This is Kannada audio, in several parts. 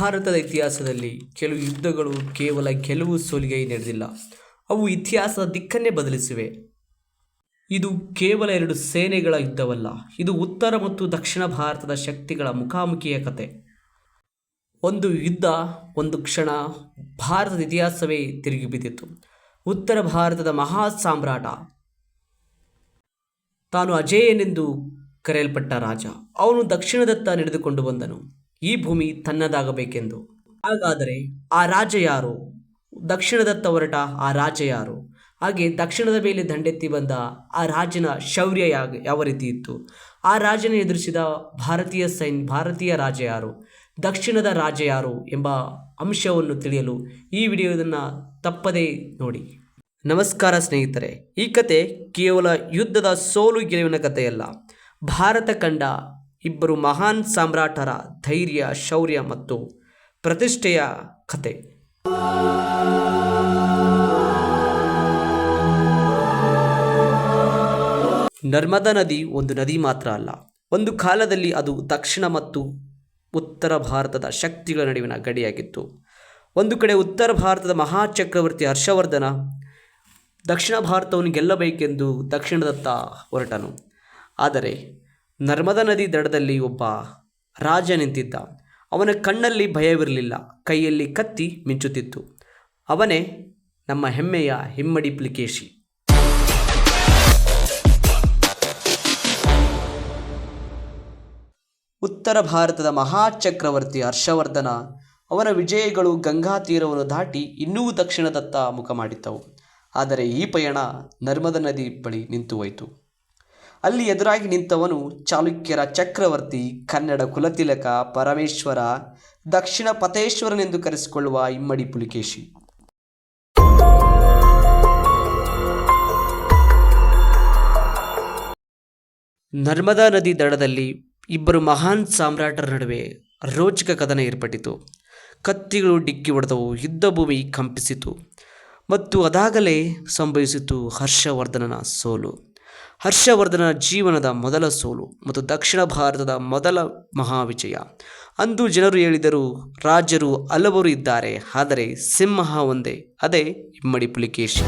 ಭಾರತದ ಇತಿಹಾಸದಲ್ಲಿ ಕೆಲವು ಯುದ್ಧಗಳು ಕೇವಲ ಕೆಲವು ಸೋಲಿಗೆ ನಡೆದಿಲ್ಲ. ಅವು ಇತಿಹಾಸದ ದಿಕ್ಕನ್ನೇ ಬದಲಿಸಿವೆ. ಇದು ಕೇವಲ ಎರಡು ಸೇನೆಗಳ ಯುದ್ಧವಲ್ಲ, ಇದು ಉತ್ತರ ಮತ್ತು ದಕ್ಷಿಣ ಭಾರತದ ಶಕ್ತಿಗಳ ಮುಖಾಮುಖಿಯ ಕತೆ. ಒಂದು ಯುದ್ಧ, ಒಂದು ಕ್ಷಣ ಭಾರತದ ಇತಿಹಾಸವೇ ತಿರುಗಿ ಬಿದ್ದಿತ್ತು. ಉತ್ತರ ಭಾರತದ ಮಹಾ ಸಾಮ್ರಾಟ. ತಾನು ಅಜೇಯನೆಂದು ಕರೆಯಲ್ಪಟ್ಟ ರಾಜ, ಅವನು ದಕ್ಷಿಣದತ್ತ ನಡೆದುಕೊಂಡು ಬಂದನು. ಈ ಭೂಮಿ ತನ್ನದಾಗಬೇಕೆಂದು. ಹಾಗಾದರೆ ಆ ರಾಜ ಯಾರು? ದಕ್ಷಿಣದತ್ತ ಹೊರಟ ಆ ರಾಜ ಯಾರು? ಹಾಗೆ ದಕ್ಷಿಣದ ಮೇಲೆ ದಂಡೆತ್ತಿ ಬಂದ ಆ ರಾಜನ ಶೌರ್ಯ ಯಾವ ಯಾವ ರೀತಿ ಇತ್ತು? ಆ ರಾಜನ ಎದುರಿಸಿದ ಭಾರತೀಯ ಸೈನ್ ಭಾರತೀಯ ರಾಜ ಯಾರು? ದಕ್ಷಿಣದ ರಾಜ ಯಾರು ಎಂಬ ಅಂಶವನ್ನು ತಿಳಿಯಲು ಈ ವಿಡಿಯೋದನ್ನು ತಪ್ಪದೇ ನೋಡಿ. ನಮಸ್ಕಾರ ಸ್ನೇಹಿತರೆ, ಈ ಕತೆ ಕೇವಲ ಯುದ್ಧದ ಸೋಲು ಗೆಲುವಿನ ಕಥೆಯಲ್ಲ. ಭಾರತ ಕಂಡ ಇಬ್ಬರು ಮಹಾನ್ ಸಾಮ್ರಾಟರ ಧೈರ್ಯ, ಶೌರ್ಯ ಮತ್ತು ಪ್ರತಿಷ್ಠೆಯ ಕತೆ. ನರ್ಮದಾ ನದಿ ಒಂದು ನದಿ ಮಾತ್ರ ಅಲ್ಲ. ಒಂದು ಕಾಲದಲ್ಲಿ ಅದು ದಕ್ಷಿಣ ಮತ್ತು ಉತ್ತರ ಭಾರತದ ಶಕ್ತಿಗಳ ನಡುವಿನ ಗಡಿಯಾಗಿತ್ತು. ಒಂದು ಕಡೆ ಉತ್ತರ ಭಾರತದ ಮಹಾ ಚಕ್ರವರ್ತಿ ಹರ್ಷವರ್ಧನ ದಕ್ಷಿಣ ಭಾರತವನ್ನು ಗೆಲ್ಲಬೇಕೆಂದು ದಕ್ಷಿಣದತ್ತ ಹೊರಟನು. ಆದರೆ ನರ್ಮದಾ ನದಿ ದಡದಲ್ಲಿ ಒಬ್ಬ ರಾಜ ನಿಂತಿದ್ದ. ಅವನ ಕಣ್ಣಲ್ಲಿ ಭಯವಿರಲಿಲ್ಲ, ಕೈಯಲ್ಲಿ ಕತ್ತಿ ಮಿಂಚುತ್ತಿತ್ತು. ಅವನೇ ನಮ್ಮ ಹೆಮ್ಮೆಯ ಹಿಮ್ಮಡಿ ಪ್ಲಿಕೇಶಿ. ಉತ್ತರ ಭಾರತದ ಮಹಾ ಚಕ್ರವರ್ತಿ ಹರ್ಷವರ್ಧನ ಅವನ ವಿಜಯಗಳು ಗಂಗಾ ತೀರವನ್ನು ದಾಟಿ ಇನ್ನೂ ದಕ್ಷಿಣದತ್ತ ಮುಖ ಮಾಡಿದ್ದವು. ಆದರೆ ಈ ಪಯಣ ನರ್ಮದಾ ನದಿ ಬಳಿ ನಿಂತು ಹೋಯಿತು ಅಲ್ಲಿ ಎದುರಾಗಿ ನಿಂತವನು ಚಾಲುಕ್ಯರ ಚಕ್ರವರ್ತಿ, ಕನ್ನಡ ಕುಲತಿಲಕ ಪರಮೇಶ್ವರ, ದಕ್ಷಿಣ ಪತೇಶ್ವರನೆಂದು ಕರೆಸಿಕೊಳ್ಳುವ ಇಮ್ಮಡಿ ಪುಲಿಕೇಶಿ. ನರ್ಮದಾ ನದಿ ದಡದಲ್ಲಿ ಇಬ್ಬರು ಮಹಾನ್ ಸಾಮ್ರಾಟರ ನಡುವೆ ರೋಚಕ ಕದನ ಏರ್ಪಟ್ಟಿತು. ಕತ್ತಿಗಳು ಡಿಕ್ಕಿ ಹೊಡೆದವು, ಯುದ್ಧ ಭೂಮಿ ಕಂಪಿಸಿತು. ಮತ್ತು ಅದಾಗಲೇ ಸಂಭವಿಸಿತು ಹರ್ಷವರ್ಧನನ ಸೋಲು. ಹರ್ಷವರ್ಧನ ಜೀವನದ ಮೊದಲ ಸೋಲು ಮತ್ತು ದಕ್ಷಿಣ ಭಾರತದ ಮೊದಲ ಮಹಾವಿಜಯ. ಅಂದು ಜನರು ಹೇಳಿದರು, ರಾಜರು ಹಲವರು ಇದ್ದಾರೆ, ಆದರೆ ಸಿಂಹ ಒಂದೇ, ಅದೇ ಇಮ್ಮಡಿ ಪುಲಿಕೇಶಿ.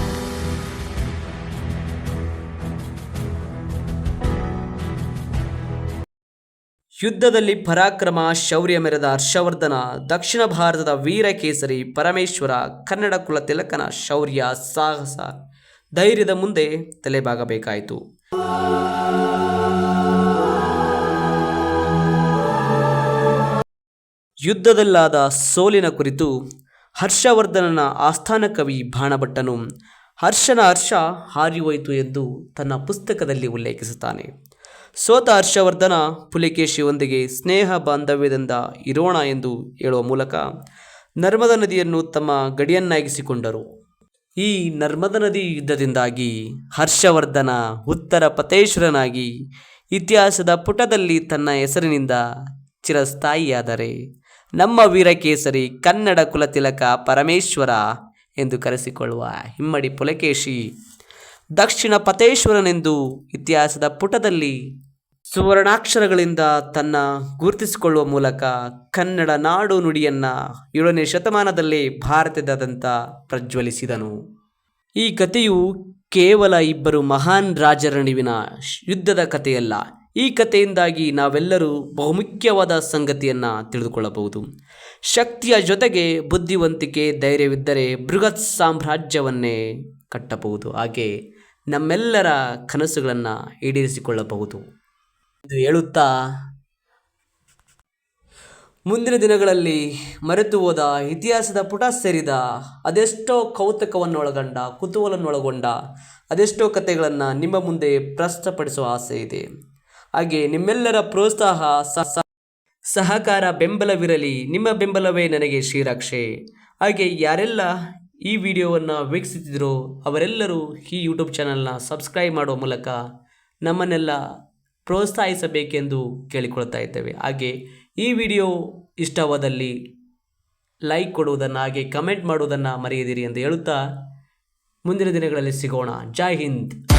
ಯುದ್ಧದಲ್ಲಿ ಪರಾಕ್ರಮ, ಶೌರ್ಯ ಮೆರೆದ ಹರ್ಷವರ್ಧನ, ದಕ್ಷಿಣ ಭಾರತದ ವೀರಕೇಸರಿ, ಪರಮೇಶ್ವರ ಕನ್ನಡ ಕುಲ ತಿಲಕನ ಶೌರ್ಯ, ಸಾಹಸ, ಧೈರ್ಯದ ಮುಂದೆ ತಲೆಬಾಗಬೇಕಾಯಿತು. ಯುದ್ಧದಲ್ಲಾದ ಸೋಲಿನ ಕುರಿತು ಹರ್ಷವರ್ಧನನ ಆಸ್ಥಾನ ಕವಿ ಬಾಣಭಟ್ಟನು ಹರ್ಷನ ಹರ್ಷ ಹಾರಿಹೋಯಿತು ಎಂದು ತನ್ನ ಪುಸ್ತಕದಲ್ಲಿ ಉಲ್ಲೇಖಿಸುತ್ತಾನೆ. ಸೋತ ಹರ್ಷವರ್ಧನ ಪುಲಿಕೇಶಿಯೊಂದಿಗೆ ಸ್ನೇಹ ಬಾಂಧವ್ಯದಿಂದ ಇರೋಣ ಎಂದು ಹೇಳುವ ಮೂಲಕ ನರ್ಮದಾ ನದಿಯನ್ನು ತಮ್ಮ ಗಡಿಯನ್ನಾಗಿಸಿಕೊಂಡರು. ಈ ನರ್ಮದ ನದಿ ಯುದ್ಧದಿಂದಾಗಿ ಹರ್ಷವರ್ಧನ ಉತ್ತರ ಪತೇಶ್ವರನಾಗಿ ಇತಿಹಾಸದ ಪುಟದಲ್ಲಿ ತನ್ನ ಹೆಸರಿನಿಂದ ಚಿರಸ್ಥಾಯಿಯಾದರೆ ನಮ್ಮ ವೀರಕೇಸರಿ ಕನ್ನಡ ಕುಲತಿಲಕ ಪರಮೇಶ್ವರ ಎಂದು ಕರೆಸಿಕೊಳ್ಳುವ ಹಿಮ್ಮಡಿ ಪುಲಕೇಶಿ ದಕ್ಷಿಣ ಪತೇಶ್ವರನೆಂದು ಇತಿಹಾಸದ ಪುಟದಲ್ಲಿ ಸುವರ್ಣಾಕ್ಷರಗಳಿಂದ ತನ್ನ ಗುರುತಿಸಿಕೊಳ್ಳುವ ಮೂಲಕ ಕನ್ನಡ ನಾಡು ನುಡಿಯನ್ನು ಏಳನೇ ಶತಮಾನದಲ್ಲಿ ಭಾರತದಾದ್ಯಂತ ಪ್ರಜ್ವಲಿಸಿದನು. ಈ ಕಥೆಯು ಕೇವಲ ಇಬ್ಬರು ಮಹಾನ್ ರಾಜರ ನಡುವಿನ ಯುದ್ಧದ ಕಥೆಯಲ್ಲ. ಈ ಕಥೆಯಿಂದಾಗಿ ನಾವೆಲ್ಲರೂ ಬಹುಮುಖ್ಯವಾದ ಸಂಗತಿಯನ್ನು ತಿಳಿದುಕೊಳ್ಳಬಹುದು. ಶಕ್ತಿಯ ಜೊತೆಗೆ ಬುದ್ಧಿವಂತಿಕೆ, ಧೈರ್ಯವಿದ್ದರೆ ಬೃಹತ್ ಸಾಮ್ರಾಜ್ಯವನ್ನೇ ಕಟ್ಟಬಹುದು. ಹಾಗೆ ನಮ್ಮೆಲ್ಲರ ಕನಸುಗಳನ್ನು ಈಡೇರಿಸಿಕೊಳ್ಳಬಹುದು. ಎಂದು ಹೇಳುತ್ತಾ, ಮುಂದಿನ ದಿನಗಳಲ್ಲಿ ಮರೆತು ಹೋದ ಇತಿಹಾಸದ ಪುಟ ಸೇರಿದ ಅದೆಷ್ಟೋ ಕೌತುಕವನ್ನೊಳಗೊಂಡ ಕುತೂಹಲನ್ನೊಳಗೊಂಡ ಅದೆಷ್ಟೋ ಕಥೆಗಳನ್ನು ನಿಮ್ಮ ಮುಂದೆ ಪ್ರಸ್ತುತಪಡಿಸುವ ಆಸೆ ಇದೆ. ಹಾಗೆ ನಿಮ್ಮೆಲ್ಲರ ಪ್ರೋತ್ಸಾಹ ಸಹಕಾರ, ಬೆಂಬಲವಿರಲಿ. ನಿಮ್ಮ ಬೆಂಬಲವೇ ನನಗೆ ಶ್ರೀರಕ್ಷೆ. ಹಾಗೆ ಯಾರೆಲ್ಲ ಈ ವಿಡಿಯೋವನ್ನು ವೀಕ್ಷಿಸುತ್ತಿದ್ರೋ ಅವರೆಲ್ಲರೂ ಈ ಯೂಟ್ಯೂಬ್ ಚಾನಲ್ನ ಸಬ್ಸ್ಕ್ರೈಬ್ ಮಾಡುವ ಮೂಲಕ ನಮ್ಮನ್ನೆಲ್ಲ ಪ್ರೋತ್ಸಾಹಿಸಬೇಕೆಂದು ಕೇಳಿಕೊಳ್ತಾ ಇದ್ದೇವೆ. ಹಾಗೆ ಈ ವಿಡಿಯೋ ಇಷ್ಟವಾದಲ್ಲಿ ಲೈಕ್ ಕೊಡುವುದನ್ನು ಹಾಗೆ ಕಮೆಂಟ್ ಮಾಡುವುದನ್ನು ಮರೆಯದಿರಿ ಎಂದು ಹೇಳುತ್ತಾ ಮುಂದಿನ ದಿನಗಳಲ್ಲಿ ಸಿಗೋಣ. ಜೈ ಹಿಂದ್.